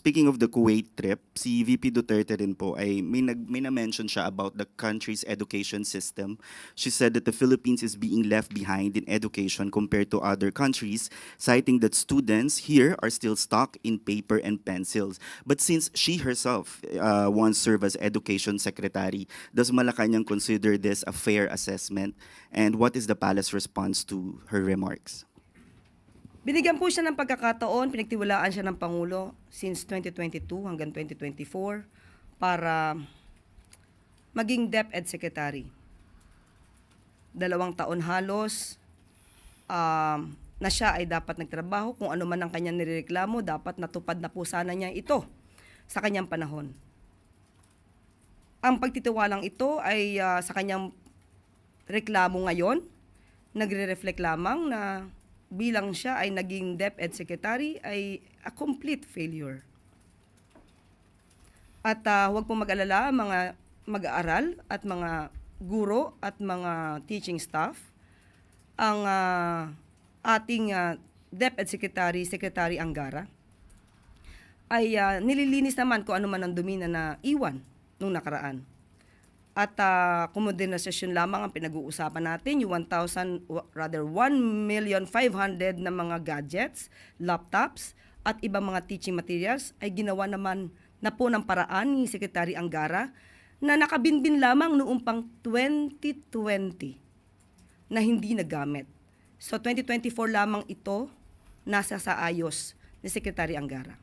speaking of the Kuwait trip, si VP Duterte din po ay may nag may na-mention siya about the country's education system. She said that the Philippines is being left behind in education compared to other countries, citing that students here are still stuck in paper and pencils. But since she herself uh, once served as education secretary, does Malacanang consider this a fair assessment? And what is the palace response to her remarks? Binigyan po siya ng pagkakataon, pinagtiwalaan siya ng Pangulo since 2022 hanggang 2024 para maging DepEd Secretary. Dalawang taon halos um, na siya ay dapat nagtrabaho. Kung ano man ang kanyang nireklamo, dapat natupad na po sana niya ito sa kanyang panahon. Ang pagtitiwalang ito ay ah, sa kanyang reklamo ngayon, nagre-reflect lamang na bilang siya ay naging DepEd Secretary ay a complete failure. At ah, huwag pong mag-alala mga mag-aaral at mga guro at mga teaching staff. Ang ah, ating ah, DepEd Secretary, Secretary Angara, ay ah, nililinis naman kung ano man ang dumi na naiwan nung nakaraan. At uh, kumodernization lamang ang pinag-uusapan natin, yung 1,000, wa- rather 1,500,000 na mga gadgets, laptops, at ibang mga teaching materials ay ginawa naman na po ng paraan ni Secretary Angara na nakabinbin lamang noong pang 2020 na hindi nagamit. So 2024 lamang ito nasa sa ayos ni Secretary Angara.